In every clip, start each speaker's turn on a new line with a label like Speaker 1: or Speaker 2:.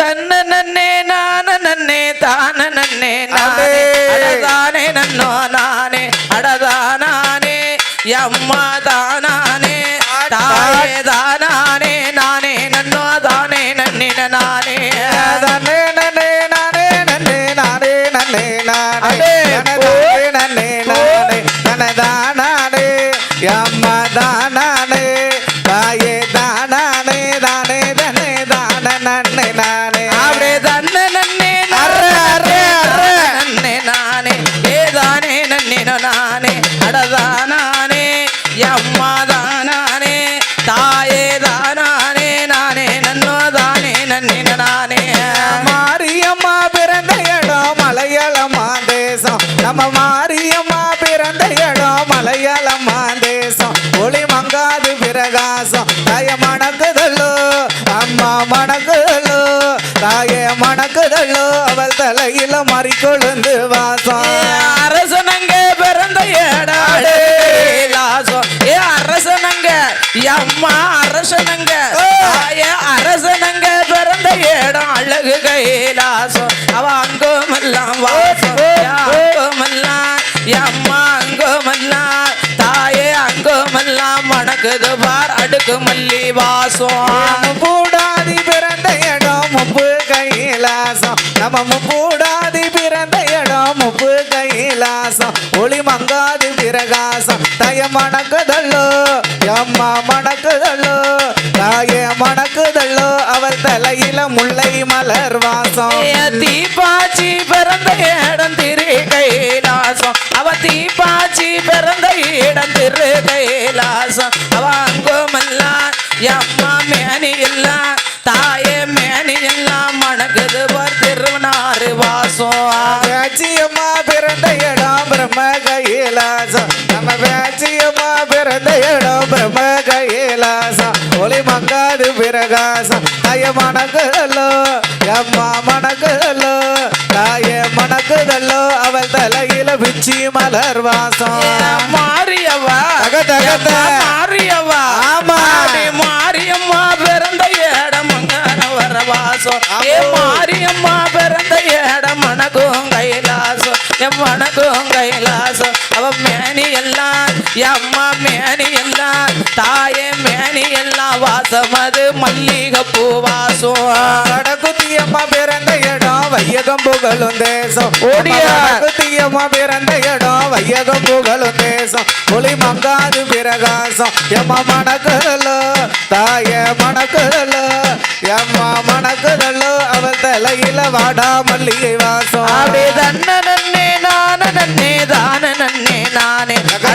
Speaker 1: தன்ன நான நன்னே தான நன்னே நானே நன்னோ நானே. அடதானே அம்மா தானானே. தாயே தானானே. நானே நன்னோ தானே நன்னின நானே.
Speaker 2: நன்னே நன்னே நானே நன்னே நானே நன்னே நானே. நன்னே நன்னே நானே. நன்னதானானே அம்மா நம்ம மாரியம்மா பிறந்த இடம் மலையாளமா தேசம் ஒளி மங்காது பிரகாசம் தாய மணக்குதல்லோ அம்மா மணக்குதல்லோ தாய மணக்குதல்லோ அவள் தலையில மறிக்கொழுந்து வாசம்.
Speaker 1: அரசனங்க பிறந்த ஏடாடு லாசம். ஏ அரசனங்க அம்மா அரசனங்க அரசனங்க பிறந்த ஏடம் அழகு கைலாசம். அவ அங்கோமெல்லாம் அடுக்கு மல்லி வாசம்
Speaker 2: பூடாதி பிறந்த இடம் முப்பு கைலாசம். நம்ம முப்பூடாதி பிறந்த இடம் முப்பு கைலாசம். ஒளி மங்காது பிரகாசம். தய மணக்குதல்லோ அம்மா மணக்குதல்லோ தாய மணக்குதல்லோ அவள் தலையில முல்லை மலர் வாசம்.
Speaker 1: தீபாச்சி பிறந்த இடம் திரு கைலாசம். அவ தீபாச்சி பிறந்த இடம் திரு கைலாசம். அவ அம்மா மேனி எல்லாம் தாயே மேனி எல்லாம் மணக்குது திருவனாறு வாசம்.
Speaker 2: வேச்சியம்மா பிறந்த இடம் பிரம்ம கைலாசம் நம்ம வேச்சியம்மா பிறந்த இடம் பிரம்ம கைலாசம் ஒளி மங்காது பிரகாசம் தாய மணக்குதல்லோ அம்மா மணக்குதல்லோ. தாய மணக்குதல்லோ அவள் தலையில பிச்சி மலர் வாசம்.
Speaker 1: மாரியவா
Speaker 2: தக,
Speaker 1: என் மணக்கும் கைலாசம் அவ மேனி எல்லாம் என் அம்மா மேனி எல்லாம் தாயே மேனி எல்லாம் வாசம் அது மல்லிகை பூ வாசம்.
Speaker 2: வடக்குத்தியம்மா பிறந்த இடம் வையகம் புகழும் தேசம்.
Speaker 1: ஓடியா.
Speaker 2: வடக்குத்தியம்மா பிறந்த இடம் வையகம் புகழும் தேசம். ஒளி மங்காது பிரகாசம். எம்மா மணக்குதல்லோ தாய மணக்குதல்லோ எம்மா மணக்குதல்லோ அவள் தலையில வாடா மல்லிகை வாசம்.
Speaker 1: அப்படி தன்ன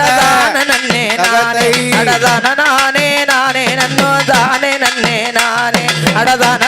Speaker 1: நானே அடதான நன்னே நானே அடதான நானே நானே நன்னோ தானே நன்னே நானே. அடதான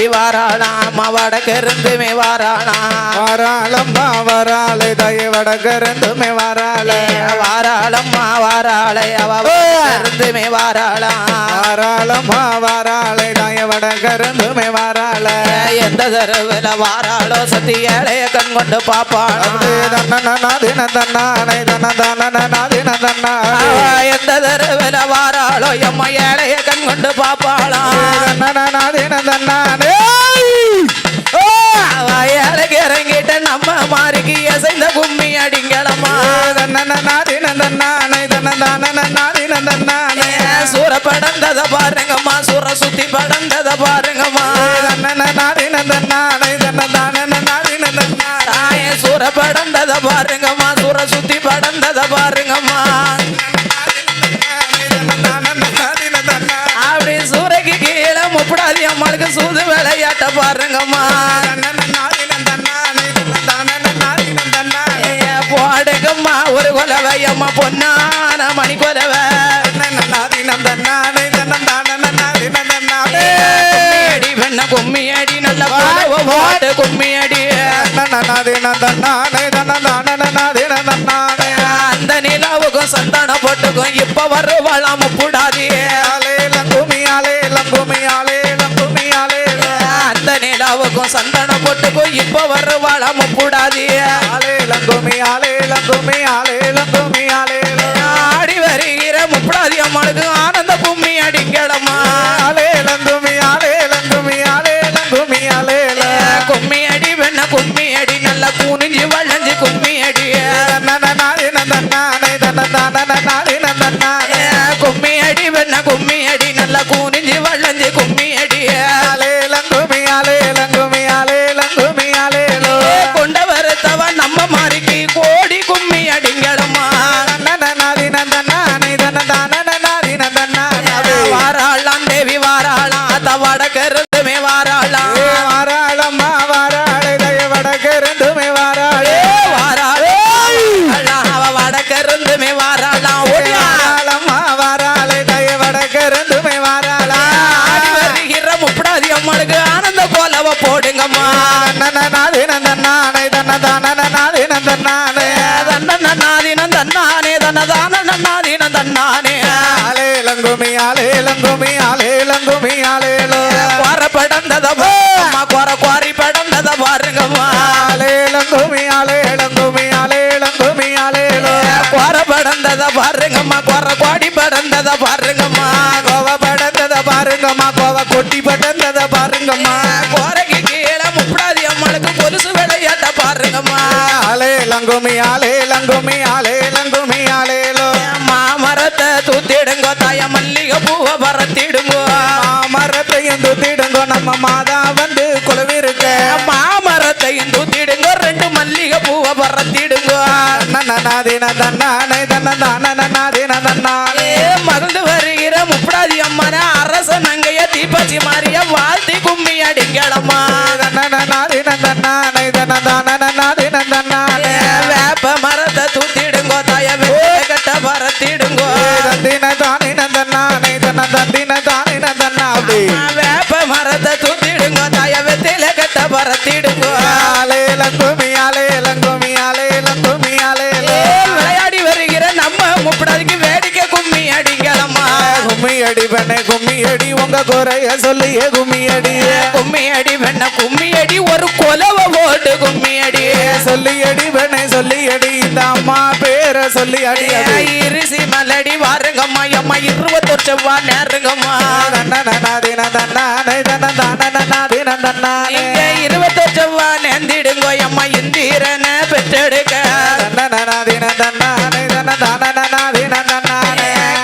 Speaker 1: தேவி வாராளாம் வடக்கிருந்துமே வாராளாம்
Speaker 2: வராளம்மா வராளே தய வடகருந்துமே வராளே
Speaker 1: வாராளம்மா வாராளை அவ இருந்துமே வாராளாம்
Speaker 2: வராளம்மா வராளே தய வடகருந்துமே வராளே
Speaker 1: எந்த தரவுல வாராளோ சத்தியாலய கண் கொண்டு பாப்பாளோ. எந்த தரவுல வாராளோ எம்மா ஏழைய கண் கொண்டு பாப்பாளாம் பாருங்கம்மா சூற சுத்தி படந்தத பாருங்கம்மா. தாய சூற படந்தத பாருங்கம்மா. சூற சுத்தி படந்தத பாருங்கம்மா. அப்படி சூறைக்கு கீழே முப்படாதி அம்மாளுக்கு சூது விளையாட்ட பாருங்கம்மா. போடுங்கம்மா ஒரு கொலவை அம்மா பொன்னான மணி கொலவை அந்த நிலாவுக்கும் சந்தான போட்டுக்கும் இப்ப வருவாளாம கூடாது அந்த நிலாவுக்கும் சந்தான
Speaker 2: போட்டுக்கும் இப்ப வருவாளாம கூடாது
Speaker 1: ஆடி வருகிற முப்படாதி அம்மனுக்கு ஆனந்த பூமி அடிக்கட போடுங்கம்மா.
Speaker 2: நன்னநாதி நந்தன்னானே. தன்னதானநாதி நந்தன்னானே
Speaker 1: தன்னநாதீனம் தன்னானே தன்னதான நாதீனம் தன்னானே
Speaker 2: ஆலேலங்குமி ஆலேலங்குமி ஆலேலங்குமி ஆலேலோ
Speaker 1: குறை படந்தத அம்மா குறை குறை படந்தத பாருங்கம்மா.
Speaker 2: ஆலேலங்குமி ஆலேலங்குமி ஆலேலங்குமி ஆலேலோ
Speaker 1: குறை படந்தத பாருங்கம்மா. குறை குவாடி படந்தத பாருங்கம்மா.
Speaker 2: கோவ படந்தத பாருங்கம்மா. கோவ கொட்டி படந்தத பாருங்கம்மா.
Speaker 1: குறைக்கு
Speaker 2: ஆலேலங்குமி ஆலேலங்குமி ஆலேலோ
Speaker 1: மாமரத்தை தூத்திடுங்கோ தாய மல்லிகை பூவை பறத்திடுங்கோ
Speaker 2: மாமரத்தையும் துத்திடுங்கோ நம்ம மாதா வந்து குழுவிருக்க
Speaker 1: மாமரத்தையும் தூத்திடுங்கோ ரெண்டு மல்லிகை பூவை பறத்திடுங்கோ
Speaker 2: நன்னநாதின தன்னானை தன்னதானநாதின தன்னானே
Speaker 1: ஏ மகிழ்ந்து வருகிற முப்படாதி அம்மன அரச நங்கைய தீபச்சி மாறிய வாழ்த்தி கும்மி அடிங்களம்மா
Speaker 2: தன்னநாதின தன்னானை தன்னதானநாதின
Speaker 1: பறத்திடுங்கோ
Speaker 2: ஆலேலங்குமி ஆலேலங்குமி ஆலேலங்குமி ஆலேலோ
Speaker 1: ஏ, விளையாடி வருகிற நம்ம முப்படாதிக்கு வேடிக்கை கும்மி அடிங்களம்மா
Speaker 2: கும்மி அடி பெண்ணே கும்மி அடி உங்க குறைய சொல்லியே கும்மி அடி
Speaker 1: கும்மி அடி வெண்ண கும்மி அடி ஒரு கொலவ போட்டு கும்மி அடி
Speaker 2: சொல்லி அடி பெண்ணே சொல்லி அடி இந்த அம்மா பேரை சொல்லி அடி
Speaker 1: இருசி மலடி வாருங்கம்மா அம்மா இருபத்தொரு செவ்வா நேருங்கம்மா
Speaker 2: தன்னானை தன்ன தானநாதின தன்னானே
Speaker 1: இங்க இருபத்தொரு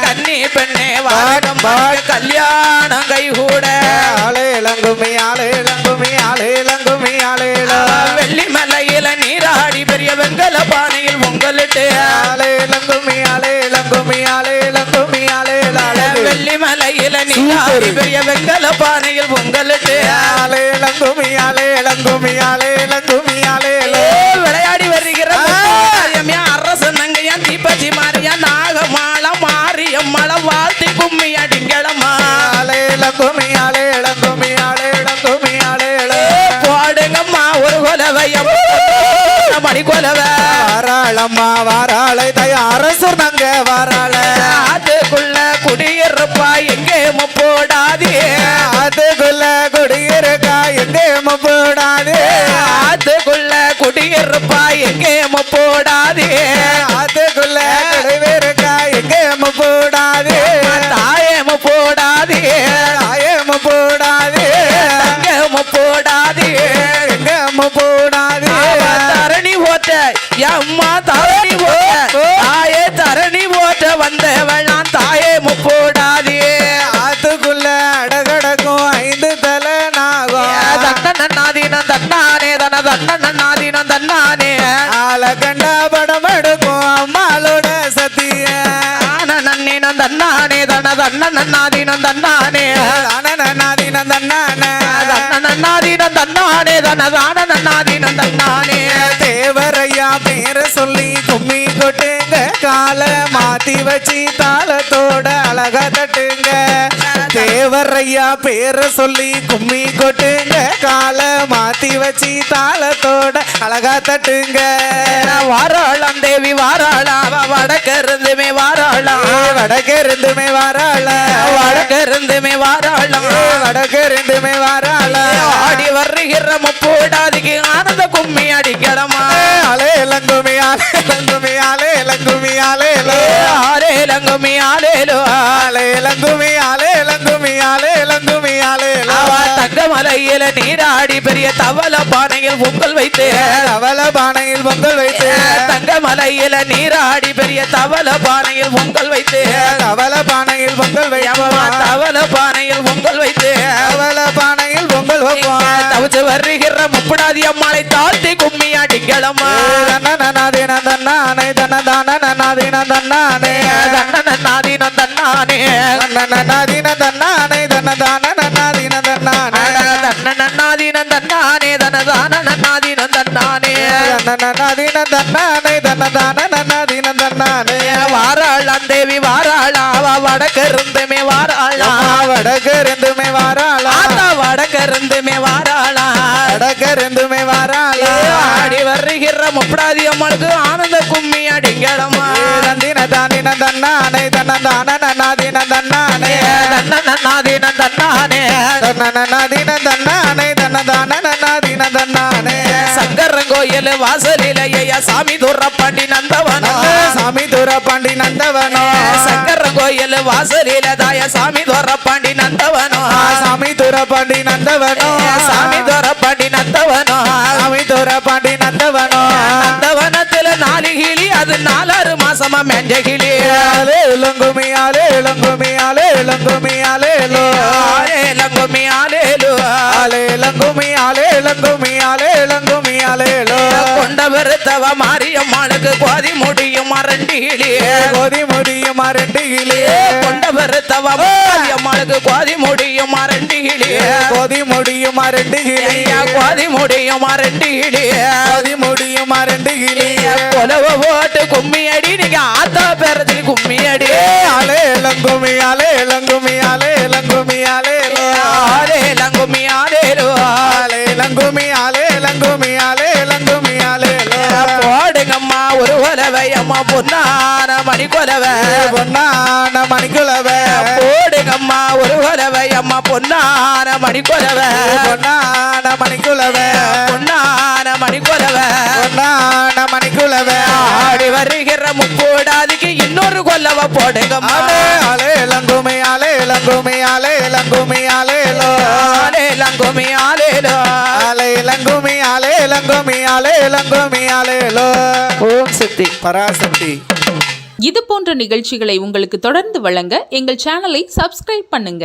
Speaker 1: கன்னி பெண்ணே வாருங்கம்மா கல்யாணம் கை கூட
Speaker 2: ஆலேலங்குமி ஆலேலங்குமி ஆலேலங்குமி ஆலேலோ
Speaker 1: வெள்ளி மலையில நீராடி பெரிய வெங்கல பானையில் உங்கள்கிட்ட
Speaker 2: ஆலேலங்குமி ஆலேலங்குமி ஆலேலங்குமி ஆலேலாலே
Speaker 1: வெள்ளி மலையில நீராடி பெரிய வெங்கல பானையில் உங்கள்கிட்ட
Speaker 2: ஆலேலங்குமி ஆலேலங்குமி ஆலேலங்குமி வாராளம்மா வாராளை தய அரசர் நங்க வாராள.
Speaker 1: அதுக்குள்ள குடியிருப்பா எங்கே முப்போடாதே
Speaker 2: அதுக்குள்ள குடியிருக்கா எங்கே போடாதே.
Speaker 1: அதுக்குள்ள குடியிருப்பா எங்கே முப்போடாதே
Speaker 2: அதுக்குள்ள குடியிருக்கா எங்கே போடாதே.
Speaker 1: தாயே முப்போடாதே
Speaker 2: ஆயம் போடாதே.
Speaker 1: தங்க முப்போடாதே
Speaker 2: எங்க போடாதே.
Speaker 1: தரணி ஓட்ட அம்மா தன்னண்ணாதீனம் தன்னானே
Speaker 2: ஆள கண்டா படம் எடுக்கும் அம்மாளோட சத்திய.
Speaker 1: நன்னீனம் தன்னானே தன தன்னண்ணாதீனம் தன்னானே
Speaker 2: அனநாதினம் தன்னான
Speaker 1: தன்னண்ணாதீனம் தன்னானே தன தானண்ணாதீனம் தன்னானே
Speaker 2: தேவரையா பேர சொல்லி கும்மி கொட்டுங்க. கால மாத்தி வச்சு தாளத்தோட அழகா தட்டுங்க. தேவரையா பேர சொல்லி கும்மி கொட்டுங்க. கால மாத்தி வச்சு தாளத்தோட அழகா தட்டுங்க.
Speaker 1: வாராளாம் தேவி வாராளாம். வடக்க இருந்துமே வாராளாம்.
Speaker 2: வடக்கு இருந்துமே வாராள
Speaker 1: வடக்க இருந்துமே வாராளாம்.
Speaker 2: வடக்கு இருந்துமே வாராள
Speaker 1: ஆடி வருகிற முப்போடாதிக்கு கும்மி அடிக்கலமா
Speaker 2: ஆலே லங்குமி ஆலே லங்குமி ஆலே லங்குமி ஆலே.
Speaker 1: ஆலே லங்குமி ஆலேலோ மலையில நீராடி பெரிய தவள பானையில் பொங்கல் வைத்து.
Speaker 2: அவல பானையில் பொங்கல் வைத்து.
Speaker 1: தங்க மலையில நீராடி பெரிய தவள பானையில் பொங்கல் வைத்து.
Speaker 2: அவல பானையில் பொங்கல் வைப்போம்.
Speaker 1: தவள பானையில் பொங்கல் வைத்து.
Speaker 2: அவல பானையில் பொங்கல் வைப்போம்.
Speaker 1: தவிச்சு வருகிற முப்படாதி அம்மாளை தாழ்த்தி கும்மி அடிங்களம்மா.
Speaker 2: தன்னநாதீன தன்னானே தன்னதான நன்னாதீன தன்னானே
Speaker 1: தன்னநாதீனம் தன்னானே
Speaker 2: தன்னநாதீன தன்னானே தன்னானே
Speaker 1: தனதான நன்னாதீனம் தன்னானே.
Speaker 2: தன்னநாதீன தன்னானே தன்னதான நன்னாதீன தன்னானே
Speaker 1: வாராளாம் தேவி வாராளா. அவ வடக்கிருந்துமே வாராளா.
Speaker 2: வடக்கு ரெண்டுமே வாராளா.
Speaker 1: வடக்கிருந்துமே வாராளா.
Speaker 2: வடக்கு ரெண்டுமே வாராளா
Speaker 1: ஆடி வருகிற முப்படாதி அம்மளுக்கு ஆனந்த கும்மி அடிங்களம்மா.
Speaker 2: தந்தின தானின தன்னானே தன்னதான நன்னாதீன தன்னானே
Speaker 1: தன்னநாதீனம் தன்னானே
Speaker 2: தன்னநாதீன தன்னானே தன்னானே
Speaker 1: சங்கரன் கோயில் வாசலில ஐயா சாமி துறப்பாண்டி நந்தவனோ
Speaker 2: சாமி துர பாண்டி நந்தவனோ.
Speaker 1: சங்கரன் கோயில் வாசலில தாய சாமி துறப்பாண்டி நந்தவனோ.
Speaker 2: சாமி துர பாண்டி நந்தவனோ.
Speaker 1: சாமி துறப்பாண்டி நந்தவனோ.
Speaker 2: சாமி துர பாண்டி நந்தவனோ.
Speaker 1: நந்தவனத்துல நாலு கிளி அது நாலாறு மாசமா மெஞ்ச கிளி.
Speaker 2: ஆலே இளங்குமி ஆலே இளங்குமி ஆலே இளங்குமி ஆலே
Speaker 1: ஆலே
Speaker 2: இளங்குமி ஆலே இளங்குமி ஆலே லோ
Speaker 1: கொண்ட வருத்தவ மாரியம்மாளுக்கு கோதி முடியும் அரண்டி கிளி
Speaker 2: கோதி முடியும் ரெண்டு கிளி
Speaker 1: கொண்ட வருத்தவ மாரியம்மாளுக்கு கோதி முடியும் அரண்டி கிளி
Speaker 2: கோதி முடியும்
Speaker 1: ஐயா கோதி முடியும் அரண்டி கிளி
Speaker 2: கோதி முடியும் ரெண்டு கிளி
Speaker 1: கொலவ போட்டு கும்மி அடி நீங்க ஆத்தா பேரத்தில் கும்மி அடி
Speaker 2: ஆலே இளங்குமி
Speaker 1: அம்மா பொன்னான மணி கொலவை
Speaker 2: பொன்னான மணிக்குளவ
Speaker 1: போடுங்கம்மா ஒரு கொலவை அம்மா பொன்னான மணி கொலவை
Speaker 2: பொன்னான மணிக்குளவ
Speaker 1: பொன்னான மணி கொலவை
Speaker 2: பொன்னான மணிக்குளவ
Speaker 1: ஆடி வருகிற முப்போடாதிக்கு இன்னொரு கொல்லவ போடுங்கம்மா.
Speaker 2: ஆலே இளங்குமி ஆலே இளங்குமி ஆலே இளங்குமி ஆலே ஆலே இளங்குமி ஆலே இளங்குமி ஆலே லோ.
Speaker 1: ஓம் சக்தி.
Speaker 2: பராசக்தி.
Speaker 3: இது போன்ற நிகழ்ச்சிகளை உங்களுக்கு தொடர்ந்து வழங்க எங்கள் சேனலை சப்ஸ்கிரைப் பண்ணுங்க.